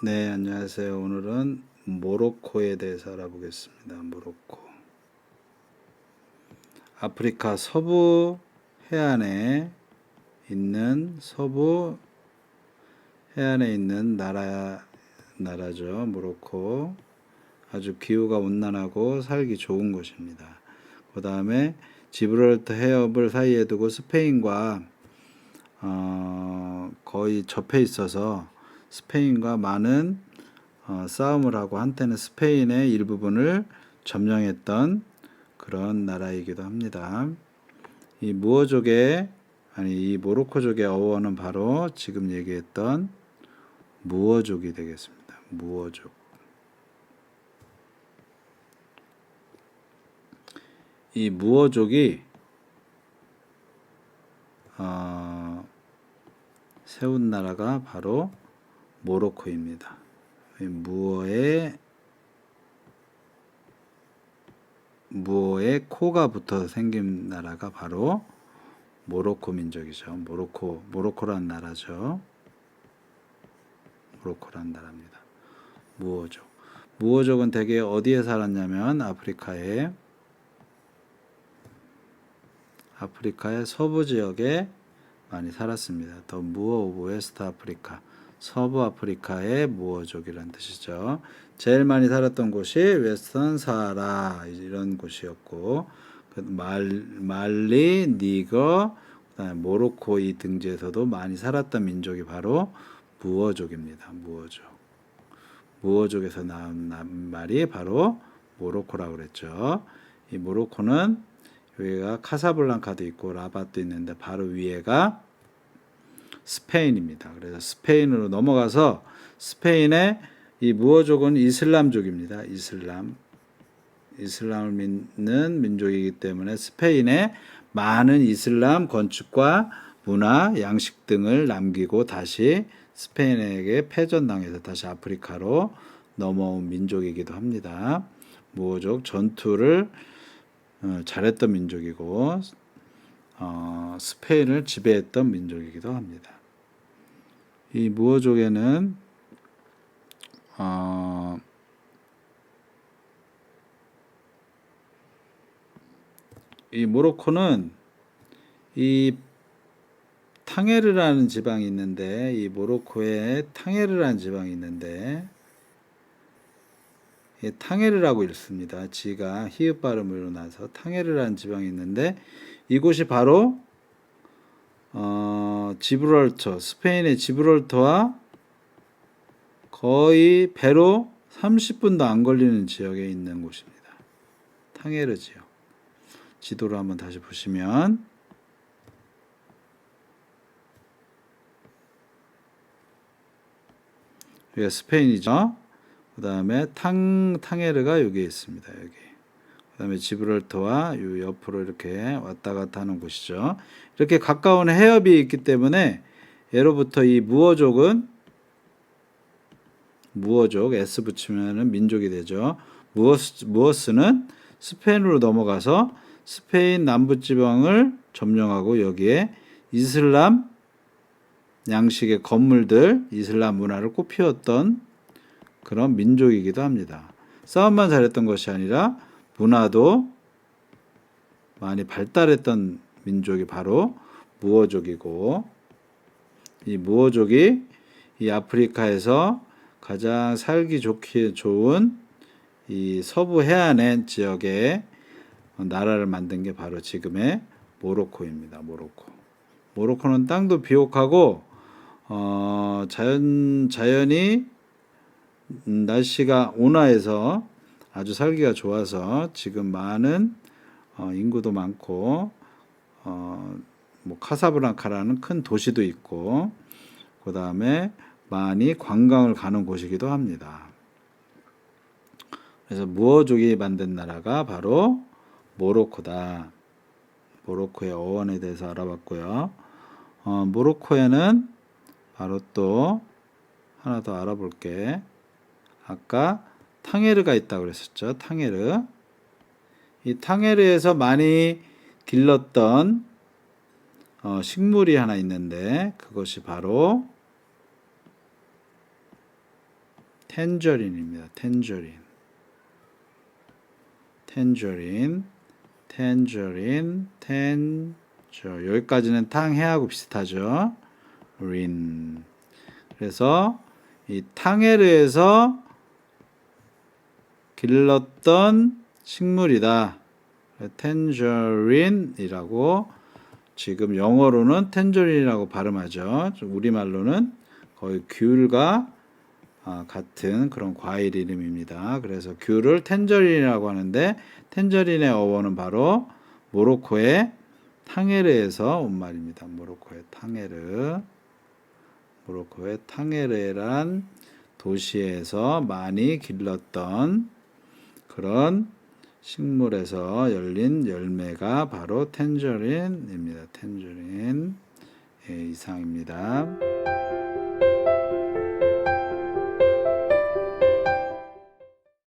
네, 안녕하세요. 오늘은 모로코에 대해서 알아보겠습니다. 모로코. 아프리카 서부 해안에 있는 서부 해안에 있는 나라 나라죠. 모로코. 아주 기후가 온난하고 살기 좋은 곳입니다. 그다음에 지브랄터 해협을 사이에 두고 스페인과 어, 거의 접해 있어서 스페인과 많은 어, 싸움을 하고 한때는 스페인의 일부분을 점령했던 그런 나라이기도 합니다. 이 무어족의 아니 이 모로코족의 어원은 바로 지금 얘기했던 무어족이 되겠습니다. 무어족. 이 무어족이 어, 세운 나라가 바로 모로코입니다. 이 무어의 무어의 코가 붙어서 생긴 나라가 바로 모로코 민족이죠. 모로코 모로코란 나라죠. 모로코란 나라입니다. 무어족. 무어족은 대개 어디에 살았냐면 아프리카의 아프리카의 서부 지역에 많이 살았습니다. 더 무어 오브 웨스트 아프리카. 서부 아프리카의 무어족이란 뜻이죠. 제일 많이 살았던 곳이 웨스턴 사하라 이런 곳이었고 그 말, 말리, 니거, 그다음에 모로코 이 등지에서도 많이 살았던 민족이 바로 무어족입니다. 무어족. 무어족에서 나온 말이 바로 모로코라고 그랬죠. 이 모로코는 여기가 카사블랑카도 있고 라바도 있는데 바로 위에가 스페인입니다. 그래서 스페인으로 넘어가서 스페인의 이 무어족은 이슬람족입니다. 이슬람. 이슬람을 믿는 민족이기 때문에 스페인에 많은 이슬람 건축과 문화, 양식 등을 남기고 다시 스페인에게 패전당해서 다시 아프리카로 넘어온 민족이기도 합니다. 무어족 전투를 어, 잘했던 민족이고 어, 스페인을 지배했던 민족이기도 합니다. 이 무어족에는 어, 이 모로코는 이 탕헤르라는 지방이 있는데 이 모로코에 탕헤르라는 지방이 있는데 이 탕헤르라고 읽습니다. 지가 히읗 발음으로 나서 탕헤르라는 지방이 있는데 이곳이 바로 어, 지브랄터 스페인의 지브랄터와 거의 배로 30분도 안 걸리는 지역에 있는 곳입니다. 탕헤르 지역. 지도를 한번 다시 보시면 여기가 스페인이죠. 그 다음에 탕, 탕헤르가 여기에 있습니다. 여기. 그 다음에 지브랄터와 요 옆으로 이렇게 왔다 갔다 하는 곳이죠. 이렇게 가까운 해협이 있기 때문에 예로부터 이 무어족은 무어족 S 붙이면은 민족이 되죠. 무어스 무어스는 스페인으로 넘어가서 스페인 남부 지방을 점령하고 여기에 이슬람 양식의 건물들, 이슬람 문화를 꽃피웠던 그런 민족이기도 합니다. 싸움만 잘했던 것이 아니라 문화도 많이 발달했던 민족이 바로 무어족이고 이 무어족이 이 아프리카에서 가장 살기 좋기 좋은 이 서부 해안의 지역에 나라를 만든 게 바로 지금의 모로코입니다. 모로코. 모로코는 땅도 비옥하고 어, 자연 자연이 음, 날씨가 온화해서 아주 살기가 좋아서 지금 많은 어, 인구도 많고 어, 뭐 카사블랑카라는 큰 도시도 있고 그 다음에 많이 관광을 가는 곳이기도 합니다. 그래서 무어족이 만든 나라가 바로 모로코다. 모로코의 어원에 대해서 알아봤고요. 어, 모로코에는 바로 또 하나 더 알아볼게. 아까 탕헤르가 있다고 그랬었죠. 탕헤르. 이 탕헤르에서 많이 길렀던 어, 식물이 하나 있는데 그것이 바로 텐저린입니다. 텐저린. 텐저린. 텐저린. 텐 저. 여기까지는 탕해하고 비슷하죠. 린. 그래서 이 탕헤르에서 길렀던 식물이다. 텐저린이라고 지금 영어로는 텐저린이라고 발음하죠. 우리말로는 거의 귤과 아, 같은 그런 과일 이름입니다. 그래서 귤을 텐저린이라고 하는데 텐저린의 어원은 바로 모로코의 탕헤르에서 온 말입니다. 모로코의 탕헤르. 모로코의 탕헤르란 도시에서 많이 길렀던 그런 식물에서 열린 열매가 바로 텐저린입니다. 텐저린 예, 이상입니다.